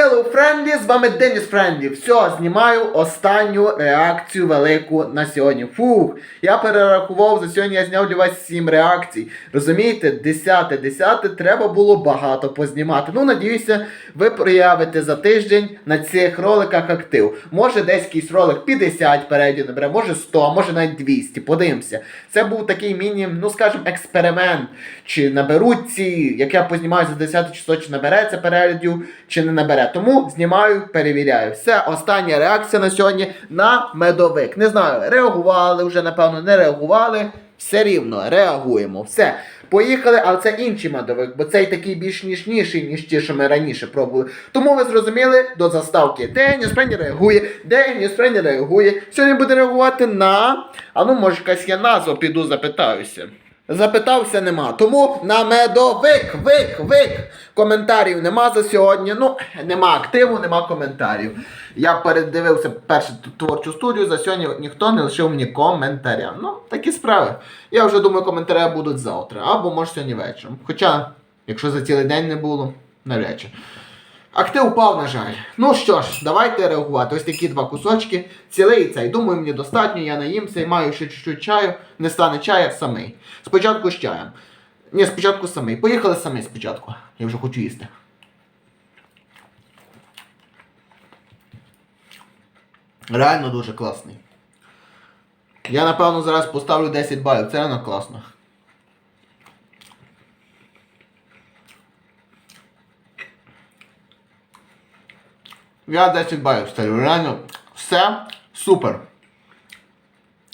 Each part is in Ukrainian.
Hello, Friendly, з вами Деніс Френдлі. Все, знімаю останню реакцію велику на сьогодні. Фух, я перерахував, за сьогодні я зняв для вас 7 реакцій. Розумієте, 10, 10 треба було багато познімати. Ну, надіюся, ви проявите за тиждень на цих роликах актив. Може десь якийсь ролик 50 передів набере, може 100, може навіть 200. Подивимося. Це був такий міні, ну скажімо, експеримент. Чи наберуть ці, як я познімаю за 10 число, чи набереться переглядів, чи не набере. Тому знімаю, перевіряю. Все, остання реакція на сьогодні на медовик. Не знаю, реагували вже, напевно, не реагували. Все рівно реагуємо. Все. Поїхали, але це інший медовик, бо цей такий більш ніжніший, ніж ті, що ми раніше пробували. Тому ви зрозуміли до заставки. Деніс Френі реагує, Деніс Френі реагує. Сьогодні буде реагувати на. А ну, може, якась я назва піду запитаюся. Запитався нема. Тому на медовик, вик, вик. Коментарів нема за сьогодні. Ну, нема активу, нема коментарів. Я передивився першу творчу студію, за сьогодні ніхто не лишив мені коментаря. Ну, такі справи. Я вже думаю, коментарі будуть завтра, або може сьогодні вечором. Хоча, якщо за цілий день не було, навряд чи. Актив упав, на жаль. Ну що ж, давайте реагувати. Ось такі два кусочки. Цілий цей. Думаю, мені достатньо, я наїмся і маю ще чуть-чуть чаю. Не стане чая самий. Спочатку з чаєм. Ні, спочатку самий. Поїхали самий спочатку. Я вже хочу їсти. Реально дуже класний. Я напевно зараз поставлю 10 балів. Це реально класно. Я 10 балів ставлю. Реально все супер.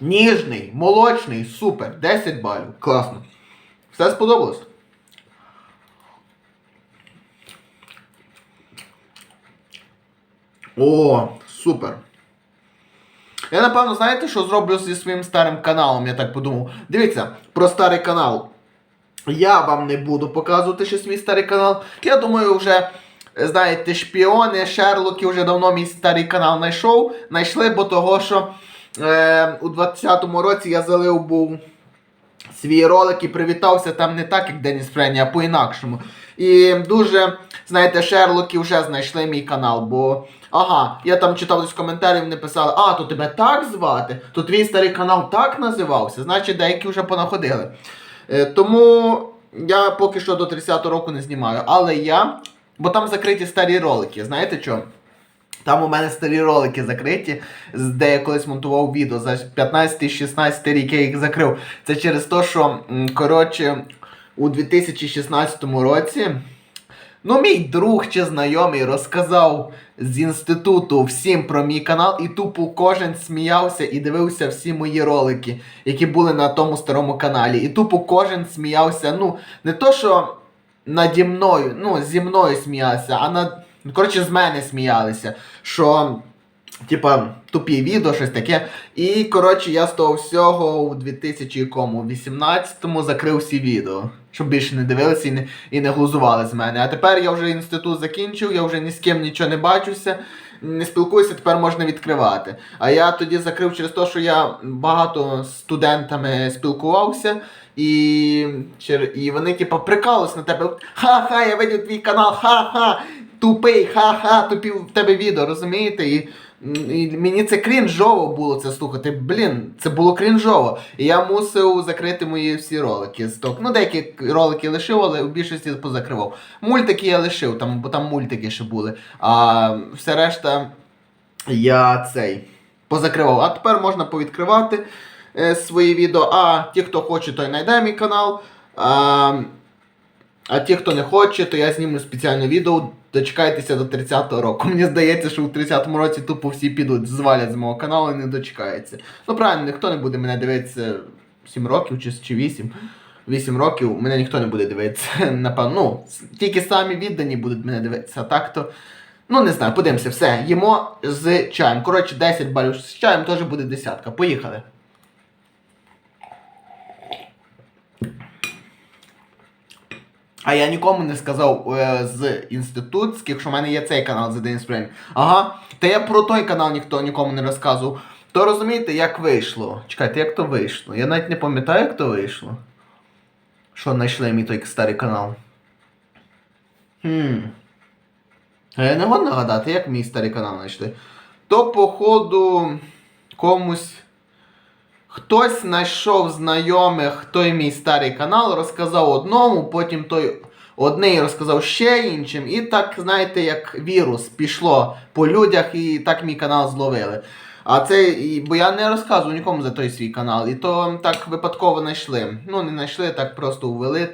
Ніжний, молочний, супер. 10 балів. Класно. Все сподобалось? О, супер. Я напевно, знаєте, що зроблю зі своїм старим каналом, я так подумав. Дивіться, про старий канал. Я вам не буду показувати ще свій старий канал. Я думаю, вже, знаєте, шпіони, Шерлоки вже давно мій старий канал знайшов. Знайшли, бо того, що е, у 20-му році я залив був свій ролик і привітався там не так, як Деніс Френі, а по-інакшому. І дуже, знаєте, Шерлоки вже знайшли мій канал, бо. Ага, я там читав десь коментарів, не писали, а, то тебе так звати, то твій старий канал так називався, значить деякі вже понаходили. Е, тому я поки що до 30-го року не знімаю. Але я. Бо там закриті старі ролики, знаєте що? Там у мене старі ролики закриті, де я колись монтував відео за 15-16 рік я їх закрив. Це через те, що, коротше, у 2016 році. Ну, мій друг чи знайомий розказав з інституту всім про мій канал, і тупо кожен сміявся і дивився всі мої ролики, які були на тому старому каналі. І тупо кожен сміявся. Ну, не то, що наді мною, ну, зі мною сміявся, а над. Коротше, з мене сміялися. Що. Типа, тупі відео, щось таке. І, коротше, я з того всього у 2018-му закрив всі відео. Щоб більше не дивилися і не, і не глузували з мене. А тепер я вже інститут закінчив, я вже ні з ким нічого не бачуся, не спілкуюся, тепер можна відкривати. А я тоді закрив через те, що я багато з студентами спілкувався, і, і вони, типа, прикалися на тебе. Ха-ха, я видів твій канал, ха-ха, тупий, ха-ха, тупі в тебе відео, розумієте? І, і мені це крінжово було це слухати. Блін, це було крінжово. І я мусив закрити мої всі ролики. з того. Ну, деякі ролики лишив, але в більшості позакривав. Мультики я лишив, там, бо там мультики ще були. А все решта я цей позакривав. А тепер можна повідкривати е, свої відео. А ті, хто хоче, той знайде мій канал. А, а ті, хто не хоче, то я зніму спеціальне відео. Дочекайтеся до 30-го року. Мені здається, що у 30-му році тупо всі підуть, звалять з мого каналу і не дочекаються. Ну правильно, ніхто не буде мене дивитися 7 років чи, чи 8. 8 років мене ніхто не буде дивитися. Напевно, ну, тільки самі віддані будуть мене дивитися. А так то. Ну, не знаю, подивимося, все. Їмо з чаєм. Коротше, 10 балів з чаєм теж буде десятка. Поїхали. А я нікому не сказав е, з інститутських, що в мене є цей канал The Dance Brain. Ага. Та я про той канал ніхто нікому не розказував. То розумієте, як вийшло? Чекайте, як то вийшло? Я навіть не пам'ятаю, як то вийшло. Що знайшли мій той старий канал. Хм. А я не можу нагадати, як мій старий канал знайшли. То, походу, комусь. Хтось знайшов знайомих той мій старий канал, розказав одному, потім той одний розказав ще іншим. І так, знаєте, як вірус пішло по людях, і так мій канал зловили. А це, бо я не розказував нікому за той свій канал. І то так випадково знайшли. Ну, не знайшли, так просто ввели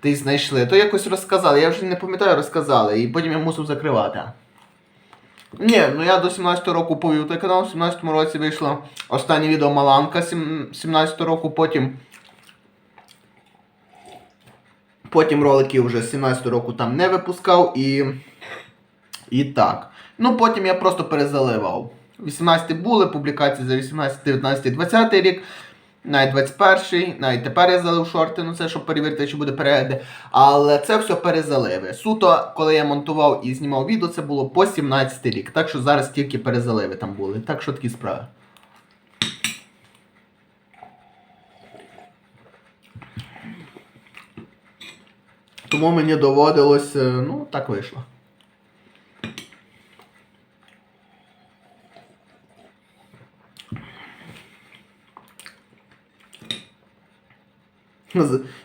та й знайшли. То якось розказали. Я вже не пам'ятаю, розказали. І потім я мусив закривати. Ні, ну я до 17 року повів той канал, в 17 році вийшло останнє відео Маланка сім- 17 року, потім. Потім ролики вже з 17 року там не випускав і. І так. Ну потім я просто перезаливав. 18 були публікації за 18, 19, 20 рік, навіть 21, навіть тепер я залив шорти, ну це щоб перевірити, чи буде перегляди. Але це все перезаливи. Суто, коли я монтував і знімав відео, це було по 17 рік. Так що зараз тільки перезаливи там були. Так що такі справи. Тому мені доводилось, е, ну, так вийшло.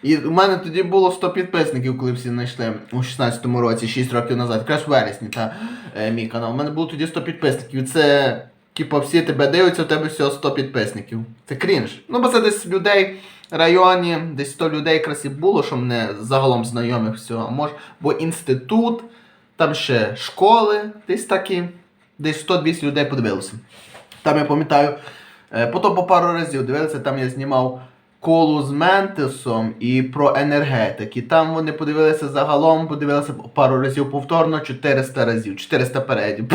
І у мене тоді було 100 підписників, коли всі знайшли у 16-му році, 6 років назад, якраз в вересні, та е, мій канал. У мене було тоді 100 підписників. Це, типу, всі тебе дивляться, у тебе всього 100 підписників. Це крінж. Ну, бо це десь людей в районі, десь 100 людей якраз і було, що мене загалом знайомих всього. Може, бо інститут, там ще школи, десь такі, десь 100-200 людей подивилося. Там я пам'ятаю, е, потім по пару разів дивилися, там я знімав колу з Ментесом і про енергетики. Там вони подивилися загалом, подивилися пару разів повторно, 400 разів, 400 передів.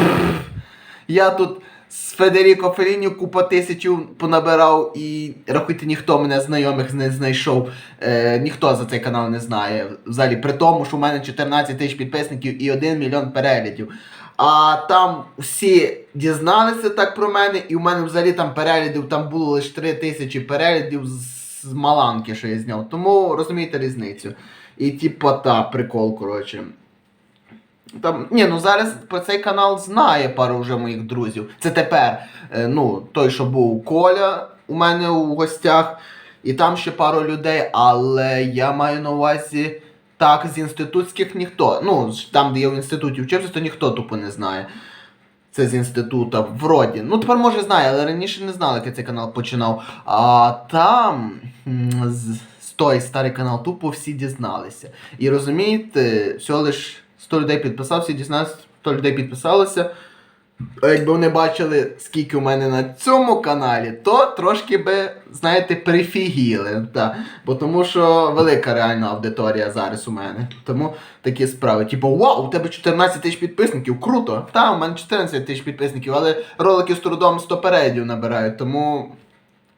Я тут з Федеріко Феліні купа тисячів понабирав і рахуйте, ніхто мене знайомих не знайшов. Е, ніхто за цей канал не знає. Взагалі, при тому, що в мене 14 тисяч підписників і 1 мільйон переглядів. А там всі дізналися так про мене, і в мене взагалі там переглядів, там було лише 3 тисячі переглядів з з Маланки, що я зняв. Тому розумієте різницю. І типа та прикол, коротше. Там, ні, ну зараз про цей канал знає пару вже моїх друзів. Це тепер, е, ну, той, що був Коля у мене у гостях, і там ще пару людей, але я маю на увазі так, з інститутських ніхто. Ну, там, де я в інституті вчився, то ніхто тупо не знає. Це з інститута, вроді. Ну, тепер може знає, але раніше не знали, як я цей канал починав. А там з, з той старий канал тупо всі дізналися. І розумієте, всього лиш 100 людей підписався, дізналися, 100 людей підписалося. Якби вони бачили, скільки у мене на цьому каналі, то трошки би, знаєте, прифігіли. Та. Бо тому що велика реальна аудиторія зараз у мене. Тому такі справи. Типу, вау, у тебе 14 тисяч підписників, круто! Та, у мене 14 тисяч підписників, але ролики з трудом 100 передів набирають, тому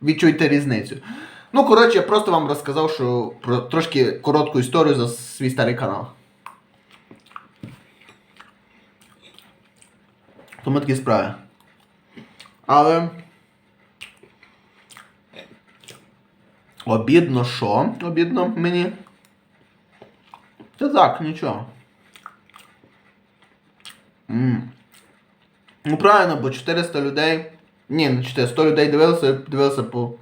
відчуйте різницю. Ну, коротше, я просто вам розказав, що про трошки коротку історію за свій старий канал. Тому такі справи. Але. Обідно що? Обідно мені. Це так, нічого. м Ну правильно, бо 400 людей. Ні, не 400, 100 людей дивилися, дивилися по.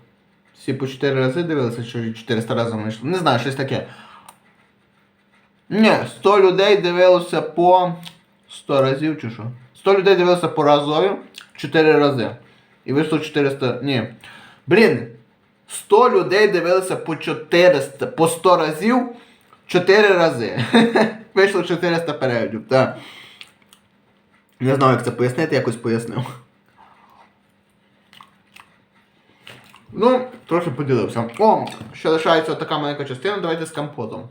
Всі по 4 рази дивилися, що 400 разів вийшло. Не знаю, щось таке. Ні, 100 людей дивилося по 100 разів чи що? 100 людей дивилося по разові 4 рази. І вийшло 400. Ні. Блін. 100 людей дивилися по 400, по 100 разів 4 рази. Вийшло 400 переглядів. Так. Не знаю, як це пояснити, якось пояснив. Ну, трохи поділився. О, ще лишається така маленька частина, давайте з компотом.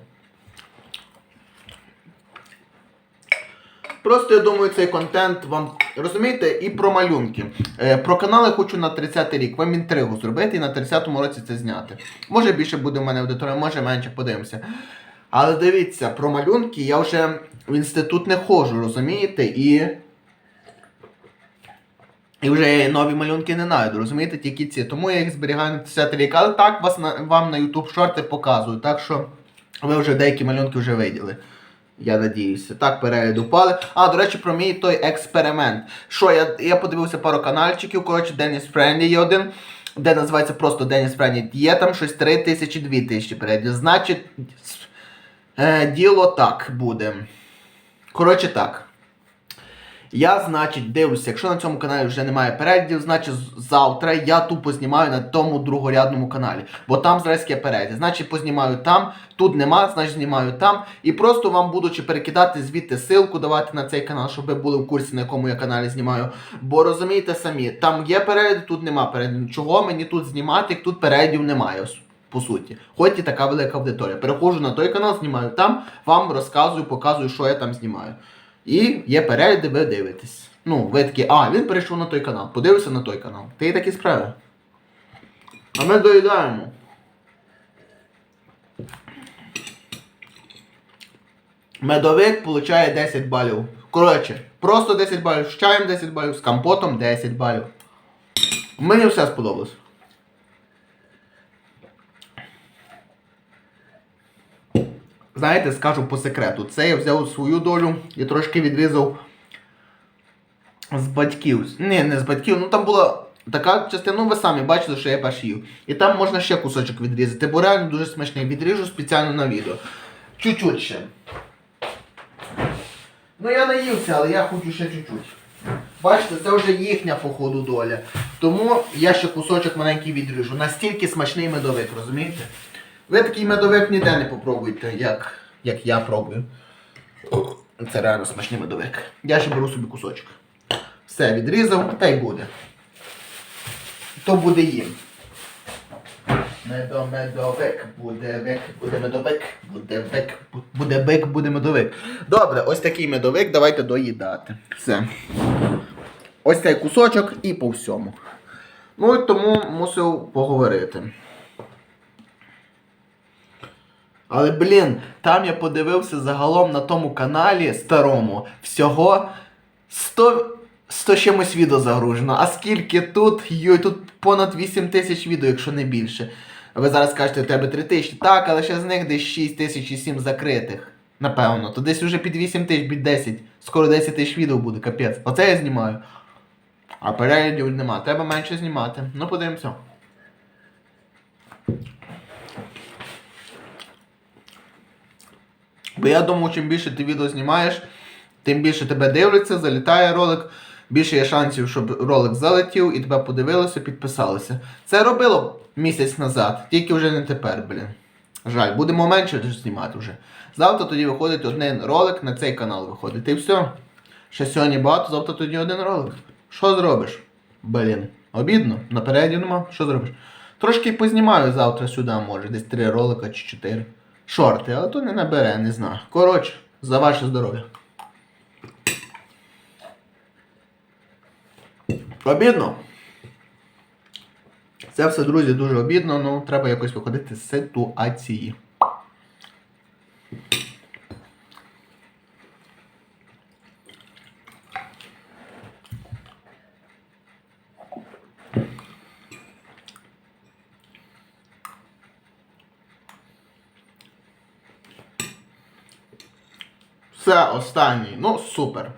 Просто я думаю, цей контент вам розумієте, і про малюнки. Е, про канали хочу на 30 рік. Вам інтригу зробити і на 30-му році це зняти. Може більше буде в мене аудиторія, може менше, подивимося. Але дивіться, про малюнки я вже в інститут не ходжу, розумієте? І. І вже нові малюнки не знайду, розумієте, тільки ці. Тому я їх зберігаю на 10 рік. Але так вас вам на YouTube шорти показую. Так що ви вже деякі малюнки вже виділи. Я надіюся. Так, перегляд упали. А, до речі, про мій той експеримент. Що, я, я подивився пару каналчиків, коротше, Деніс Френлі є один, де називається просто Деніс Френлі. Є там щось 3 тисячі, 2 тисячі переглядів. Значить, е, діло так буде. Коротше так. Я, значить, дивлюся, якщо на цьому каналі вже немає переглядів, значить завтра я тупо знімаю на тому другорядному каналі. Бо там зараз є перегляди. Значить, познімаю там, тут нема, значить знімаю там. І просто вам будучи перекидати звідти ссылку, давати на цей канал, щоб ви були в курсі, на якому я каналі знімаю. Бо розумієте самі, там є перегляди, тут нема переглядів. Чого мені тут знімати, як тут переглядів немає? По суті, хоч і така велика аудиторія. Переходжу на той канал, знімаю там, вам розказую, показую, що я там знімаю. І є перегляди, ви дивитесь. Ну, ви такі, а, він перейшов на той канал, подивився на той канал. Ти і такі справи. А ми доїдаємо. Медовик получає 10 балів. Коротше, просто 10 балів, з чаєм 10 балів, з компотом 10 балів. Мені все сподобалось. Знаєте, скажу по секрету. Це я взяв свою долю і трошки відрізав з батьків. Ні, не з батьків, ну там була така частина, ну ви самі бачили, що я перш їв. І там можна ще кусочок відрізати, бо реально дуже смачний. Відріжу спеціально на відео. Чуть-чуть ще. Ну я наївся, але я хочу ще чуть-чуть. Бачите, це вже їхня походу доля. Тому я ще кусочок маленький відріжу. Настільки смачний медовик, розумієте? Ви такий медовик ніде не попробуйте, як, як я пробую. Це реально смачний медовик. Я ще беру собі кусочок. Все, відрізав, та й буде. То буде їм. Медо, медовик, буде вик, буде медовик, буде вик, буде бик, буде медовик. Добре, ось такий медовик, давайте доїдати. Все. Ось цей кусочок і по всьому. Ну і тому мусив поговорити. Але, блін, там я подивився загалом на тому каналі старому всього 100, 100 чимось відео загружено. А скільки тут? Йой, тут понад 8 тисяч відео, якщо не більше. Ви зараз кажете, у тебе 3 тисячі. Так, але ще з них десь 6 тисяч і 7 закритих. Напевно. То десь вже під 8 тисяч, під 10. Скоро 10 тисяч відео буде, капець. Оце я знімаю. А переглядів нема. Треба менше знімати. Ну, подивимося. Бо я думаю, чим більше ти відео знімаєш, тим більше тебе дивляться, залітає ролик, більше є шансів, щоб ролик залетів і тебе подивилися, підписалися. Це робило місяць назад, тільки вже не тепер, блін. Жаль, будемо менше знімати вже. Завтра тоді виходить один ролик на цей канал виходить. І все. Ще сьогодні багато, завтра тоді один ролик. Що зробиш? Блін. Обідно, напереді нема. Що зробиш? Трошки познімаю завтра сюди, може, десь три ролика чи чотири. Шорти, але то не набере, не знаю. Коротше, за ваше здоров'я. Обідно. Це все, друзі, дуже обідно, ну треба якось виходити з ситуації. Все, останній. Ну, супер.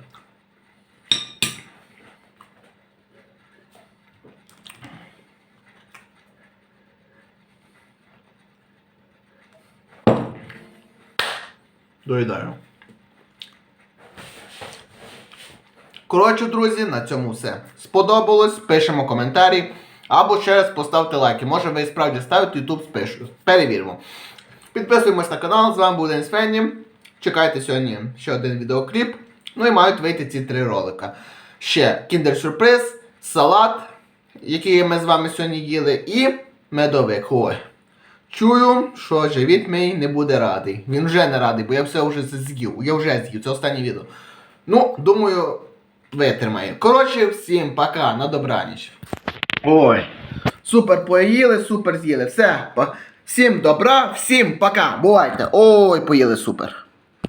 Доїдаю. Коротше, друзі, на цьому все. Сподобалось, пишемо коментарі. Або ще раз поставте лайки. Може ви справді ставите, YouTube спишу. Перевіримо. Підписуємось на канал, з вами був Денис Фенні. Чекайте сьогодні ще один відеокліп. Ну і мають вийти ці три ролика. Ще кіндер-сюрприз, салат, який ми з вами сьогодні їли, і медовик. Ой. Чую, що живіт мій не буде радий. Він вже не радий, бо я все вже з'їв. Я вже з'їв, це останнє відео. Ну, думаю, витримає. Коротше, всім пока, на добраніч. Ой. Супер поїли, супер з'їли. Все. Всім добра, всім пока. Бувайте. Ой, поїли супер.